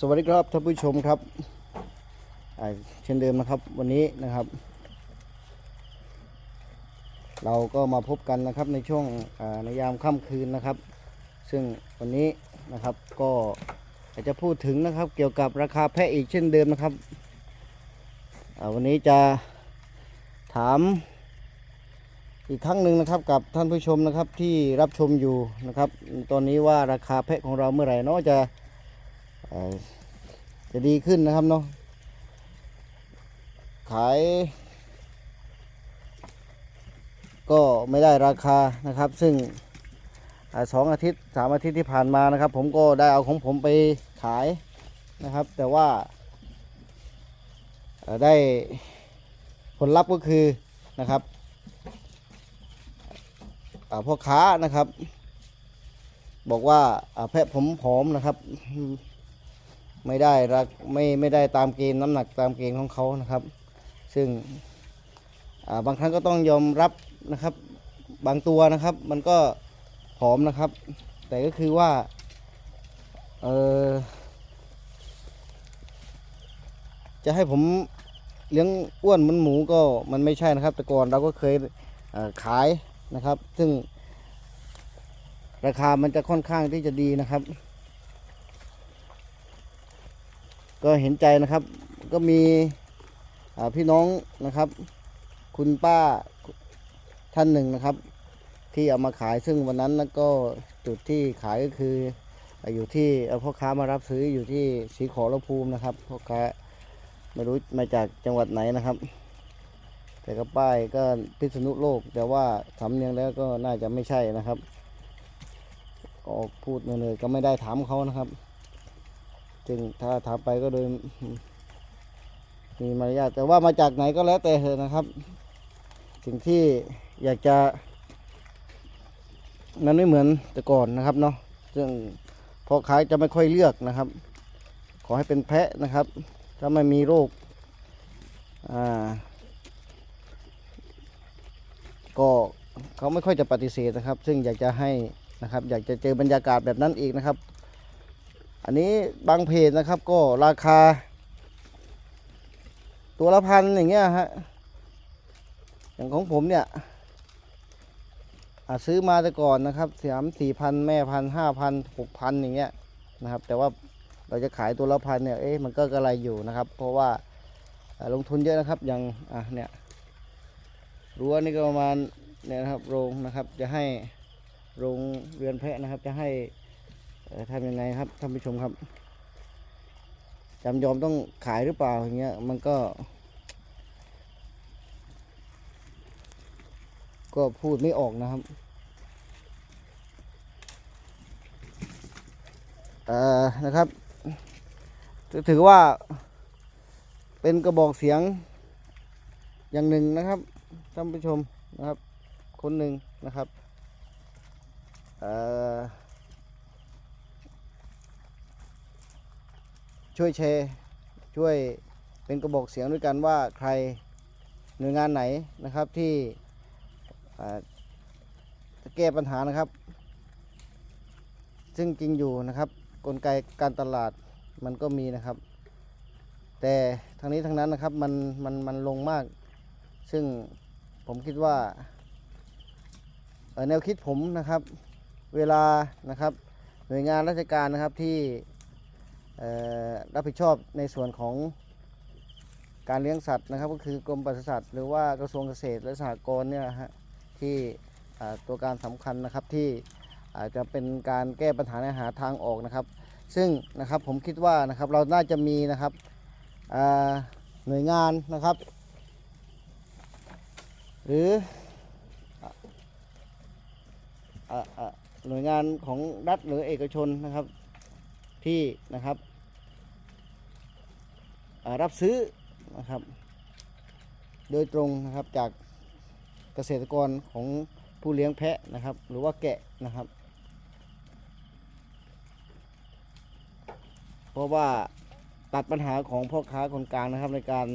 สวัสดีครับท่านผู้ชมครับเช่นเดิมนะครับวันนี้นะครับ เราก็มาพบกันนะครับในช่วงอ่าในยามค่ำคืนนะครับ ซึ่งวันนี้นะครับก็อาจะพูดถึงนะครับเกี่ยวกับราคาแพะอีกเช่นเดิมนะครับวันนี้จะถามอีกครั้งหนึ่งนะครับกับท่านผู้ชมนะครับที่รับชมอยู่นะครับ ตอนนี้ว่าราคาแพะของเราเมื่อไหร่เนาะจะ จะดีขึ้นนะครับเนาะขาย ก็ไม่ได้ราคานะครับ ซึ่งสองอาทิตย์สามอาทิตย์ที่ผ่านมานะครับ ผมก็ได้เอาของผมไปขายนะครับ แต่ว่าได้ผลลัพธ์ก็คือนะครับพ่อค้านะครับ บอกว่าอ่าแพะผมผอมนะครับ ไม่ได้รักไม่ไม่ได้ตามเกณฑ์น้ำหนักตามเกณฑ์ของเขานะครับ ซึ่งาบางครั้งก็ต้องยอมรับนะครับ บางตัวนะครับ มันก็ผอมนะครับ แต่ก็คือว่าเออจะให้ผมเลี้ยงอ้วนเหมันหมูก็มันไม่ใช่นะครับ แต่ก่อนเราก็เคยเขายนะครับ ซึ่งราคามันจะค่อนข้างที่จะดีนะครับ ก็เห็นใจนะครับ ก็มีพี่น้องนะครับ คุณป้าท่านหนึ่งนะครับ ที่เอามาขายซึ่งวันนั้นนะก็จุดที่ขายก็คืออยู่ที่เอ่อพ่อค้ามารับซื้ออยู่ที่สีขอรภูมินะครับพ่อค้าไม่รู้มาจากจังหวัดไหนนะครับ แต่ก็ป้ายก็พิษณุโลก แต่ว่าสำเนียงแล้วก็น่าจะไม่ใช่นะครับออกพูดเนยก็ไม่ได้ถามเขานะครับ จึงถ้าถามไปก็โดยมีมารยาทแต่ว่ามาจากไหนก็แล้วแต่เถอะนะครับ สิ่งที่อยากจะ มันไม่เหมือนแต่ก่อนนะครับเนาะซึ่งพอขายจะไม่ค่อยเลือกนะครับ ขอให้เป็นแพะนะครับ ถ้าไม่มีโรคอ่าก็เขาไม่ค่อยจะปฏิเสธนะครับ ซึ่งอยากจะให้นะครับ อยากจะเจอบรรยากาศแบบนั้นอีกนะครับ อันนี้บางเพจนะครับก็ราคา ตัวละพันอย่างเงี้ยฮะอย่างของผมเนี่ยซื้อมาแต่ก่อนนะครับสามสี่พันแม่พันห้าพันหกพันอย่างเงี้ยนะครับ แต่ว่าเราจะขายตัวละพันเนี่ยเอ๊ะมันก็กระไรอยู่นะครับ เพราะว่าลงทุนเยอะนะครับอย่างอะเนี่ยรั้วนี่ก็ประมาณเนี่ยนะครับโรงนะครับจะให้โรงเรือนแพะนะครับจะให้ ทำยังไงครับท่านผู้ชมครับจำยอมต้องขายหรือเปล่าอย่างเงี้ยมันก็ ก็พูดไม่ออกนะครับเอ่อนะครับ ถือว่าเป็นกระบอกเสียงอย่างหนึ่งนะครับท่านผู้ชมนะครับ คนหนึ่งนะครับเอ่อ ช่วยแชร์ช่วยเป็นกระบอกเสียงด้วยกันว่าใครหน่วยงานไหนนะครับที่จะแก้ปัญหานะครับ ซึ่งจริงอยู่นะครับกลไกการตลาดมันก็มีนะครับ แต่ทั้งนี้ทั้งนั้นนะครับมันมันมันลงมาก ซึ่งผมคิดว่าแนวคิดผมนะครับ เวลานะครับ หน่วยงานราชการนะครับที่ รับผิดชอบในส่วนของการเลี้ยงสัตว์นะครับก็คือกรมปศุสัตว์หรือว่ากระทรวงเกษตรและสหกรณ์เนี่ยฮะที่ตัวการสำคัญนะครับที่อาจจะเป็นการแก้ปัญหาในหาทางออกนะครับ ซึ่งนะครับผมคิดว่านะครับเราน่าจะมีนะครับหน่วยงานนะครับ หรือหน่วยงานของรัฐหรือเอกชนนะครับที่นะครับ รับซื้อนะครับ โดยตรงนะครับจากเกษตรกรของผู้เลี้ยงแพะนะครับ หรือว่าแกะนะครับ เพราะว่าตัดปัญหาของพ่อค้าคนกลางนะครับในการ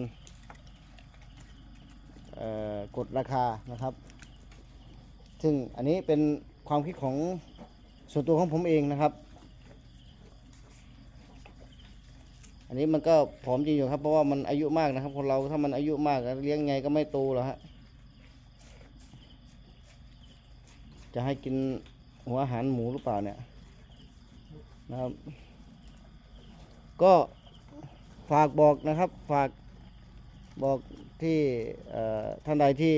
กดราคานะครับ ซึ่งอันนี้เป็นความคิดของส่วนตัวของผมเองนะครับ อันนี้มันก็ผอมจริงอยู่ครับ เพราะว่ามันอายุมากนะครับ คนเราถ้ามันอายุมากเลี้ยงไงก็ไม่โตหรอกฮะ จะให้กินหัวอาหารหมูหรือเปล่าเนี่ยนะครับ ก็ฝากบอกนะครับ ฝากบอกที่ท่านใดที่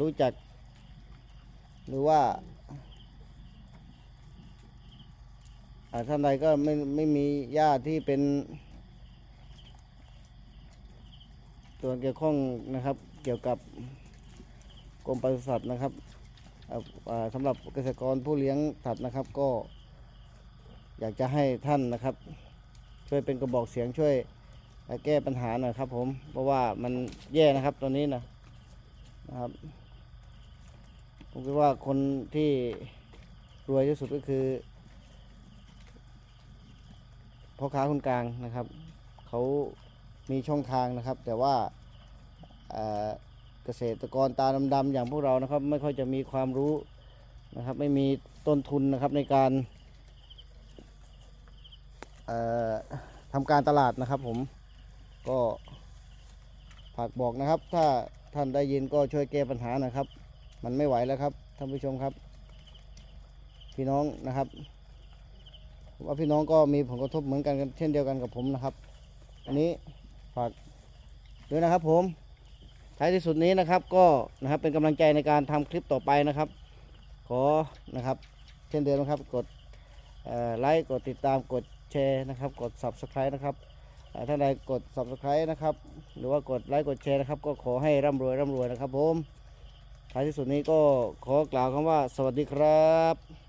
รู้จัก หรือว่าท่านใดก็ไม่ไม่มีญาติที่เป็น ส่วนเกี่ยวข้องนะครับ เกี่ยวกับกรมปศุสัตว์นะครับอ่าอ่าสำหรับเกษตรกรผู้เลี้ยงสัตว์นะครับ ก็ อยากจะให้ท่านนะครับ ช่วยเป็นกระบอกเสียงช่วยแก้ปัญหาหน่อยครับผม เพราะว่ามันแย่นะครับตอนนี้นะนะครับ ผมคิดว่าคนที่รวยที่สุดก็คือพ่อค้าคนกลางนะครับ เขา มีช่องทางนะครับ แต่ว่าเกษตรกรตาดำๆอย่างพวกเรานะครับ ไม่ค่อยจะมีความรู้นะครับ ไม่มีต้นทุนนะครับในการทำการตลาดนะครับผมก็ฝากบอกนะครับ ถ้าท่านได้ยินก็ช่วยแก้ปัญหาหนะครับ มันไม่ไหวแล้วครับท่านผู้ชมครับ พี่น้องนะครับ ว่าพี่น้องก็มีผลกระทบเหมือนกันเช่นเดียวกันกับผมนะครับ อันนี้ ฝากด้วยนะครับผมท้ายที่สุดนี้นะครับก็นะครับเป็นกำลังใจในการทำคลิปต่อไปนะครับ ขอนะครับ เช่นเดิมนะครับกดไลค์กดติดตามกดแชร์นะครับกด subscribe นะครับท่านใดกด subscribe นะครับ หรือว่ากดไลค์กดแชร์นะครับ ก็ขอให้ร่ำรวยร่ำรวยนะครับผมท้ายที่สุดนี้ก็ขอกล่าวคำว่าสวัสดีครับ